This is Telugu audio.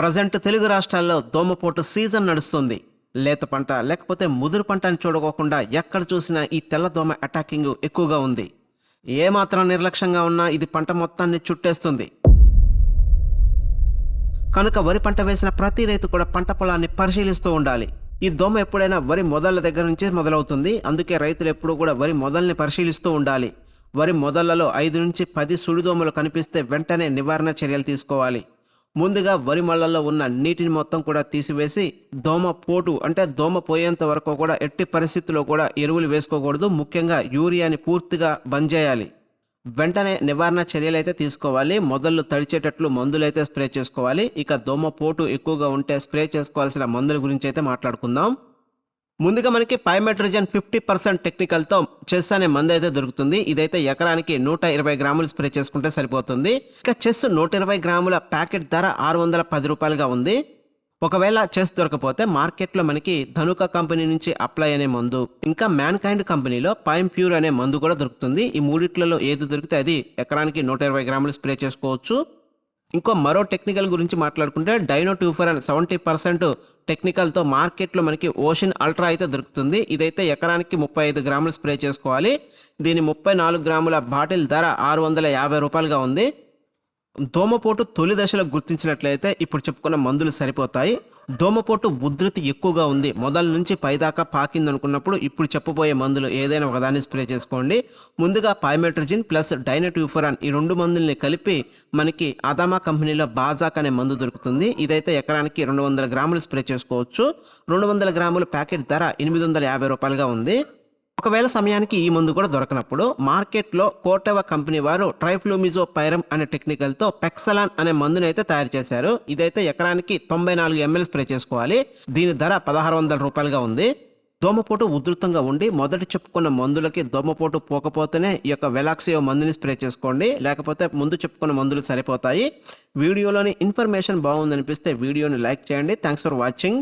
ప్రజెంట్ తెలుగు రాష్ట్రాల్లో దోమపోటు సీజన్ నడుస్తుంది. లేత పంట లేకపోతే ముదురు పంట అని చూడకోకుండా ఎక్కడ చూసినా ఈ తెల్ల దోమ అటాకింగ్ ఎక్కువగా ఉంది. ఏమాత్రం నిర్లక్ష్యంగా ఉన్నా ఇది పంట మొత్తాన్ని చుట్టేస్తుంది. కనుక వరి పంట వేసిన ప్రతి రైతు కూడా పంట పొలాన్ని పరిశీలిస్తూ ఉండాలి. ఈ దోమ ఎప్పుడైనా వరి మొదళ్ళ దగ్గర నుంచే మొదలవుతుంది. అందుకే రైతులు ఎప్పుడూ కూడా వరి మొదల్ని పరిశీలిస్తూ ఉండాలి. వరి మొదళ్ళలో ఐదు నుంచి పది సుడిదోమలు కనిపిస్తే వెంటనే నివారణ చర్యలు తీసుకోవాలి. ముందుగా వరి మళ్ళల్లో ఉన్న నీటిని మొత్తం కూడా తీసివేసి దోమ పోటు అంటే దోమ పోయేంత వరకు కూడా ఎట్టి పరిస్థితుల్లో కూడా ఎరువులు వేసుకోకూడదు. ముఖ్యంగా యూరియాని పూర్తిగా బంద్ చేయాలి. వెంటనే నివారణ చర్యలు అయితే తీసుకోవాలి. మొదళ్ళు తడిచేటట్లు మందులు అయితే స్ప్రే చేసుకోవాలి. ఇక దోమ పోటు ఎక్కువగా ఉంటే స్ప్రే చేసుకోవాల్సిన మందుల గురించి అయితే మాట్లాడుకుందాం. ముందుగా మనకి పైమెట్రిజన్ ఫిఫ్టీ పర్సెంట్ టెక్నికల్తో చెస్ అనే మందు అయితే దొరుకుతుంది. ఇదైతే ఎకరానికి నూట ఇరవై గ్రాములు స్ప్రే చేసుకుంటే సరిపోతుంది. ఇక చెస్ నూట ఇరవై గ్రాముల ప్యాకెట్ ధర ఆరు వందల పది రూపాయలుగా ఉంది. ఒకవేళ చెస్ దొరకపోతే మార్కెట్లో మనకి ధనుక కంపెనీ నుంచి అప్లై అనే మందు ఇంకా మ్యాన్ కైండ్ కంపెనీలో పైమ్ ప్యూర్ అనే మందు కూడా దొరుకుతుంది. ఈ మూడిట్లలో ఏది దొరికితే అది ఎకరానికి నూట ఇరవై గ్రాములు స్ప్రే చేసుకోవచ్చు. ఇంకో మరో టెక్నికల్ గురించి మాట్లాడుకుంటే డైనో ట్యూఫర్ అండ్ సెవెంటీ పర్సెంట్ టెక్నికల్తో మార్కెట్లో మనకి ఓషన్ అల్ట్రా అయితే దొరుకుతుంది. ఇదైతే ఎకరానికి ముప్పై ఐదు గ్రాములు స్ప్రే చేసుకోవాలి. దీని ముప్పై నాలుగు గ్రాముల బాటిల్ ధర ఆరు వందల యాభై రూపాయలుగా ఉంది. దోమపోటు తొలి దశలో గుర్తించినట్లయితే ఇప్పుడు చెప్పుకున్న మందులు సరిపోతాయి. దోమపోటు ఉధృతి ఎక్కువగా ఉంది. మొదల నుంచి పైదాకా పాకింది అనుకున్నప్పుడు ఇప్పుడు చెప్పబోయే మందులు ఏదైనా ఒకదాన్ని స్ప్రే చేసుకోండి. ముందుగా పైమెట్రజిన్ ప్లస్ డైనట్యూఫరాన్ ఈ రెండు మందుల్ని కలిపి మనకి అదామా కంపెనీలో బాజాక్ అనే మందు దొరుకుతుంది. ఇదైతే ఎకరానికి రెండు వందల గ్రాములు స్ప్రే చేసుకోవచ్చు. రెండు వందల గ్రాముల ప్యాకెట్ ధర ఎనిమిది వందల యాభై రూపాయలుగా ఉంది. ఒకవేళ సమయానికి ఈ మందు కూడా దొరకనప్పుడు మార్కెట్లో కోటవ కంపెనీ వారు ట్రైఫ్లూమిజో పైరమ్ అనే టెక్నికల్తో పెక్సలాన్ అనే మందుని అయితే తయారు చేశారు. ఇదైతే ఎకరానికి తొంభై నాలుగు ఎంఎల్ స్ప్రే చేసుకోవాలి. దీని ధర పదహారు వందల రూపాయలుగా ఉంది. దోమపోటు ఉధృతంగా ఉండి మొదట చెప్పుకున్న మందులకి దోమపోటు పోకపోతేనే ఈ యొక్క వెలాక్సియో మందుని స్ప్రే చేసుకోండి. లేకపోతే ముందు చెప్పుకున్న మందులు సరిపోతాయి. వీడియోలోని ఇన్ఫర్మేషన్ బాగుందనిపిస్తే వీడియోని లైక్ చేయండి. Thanks for watching.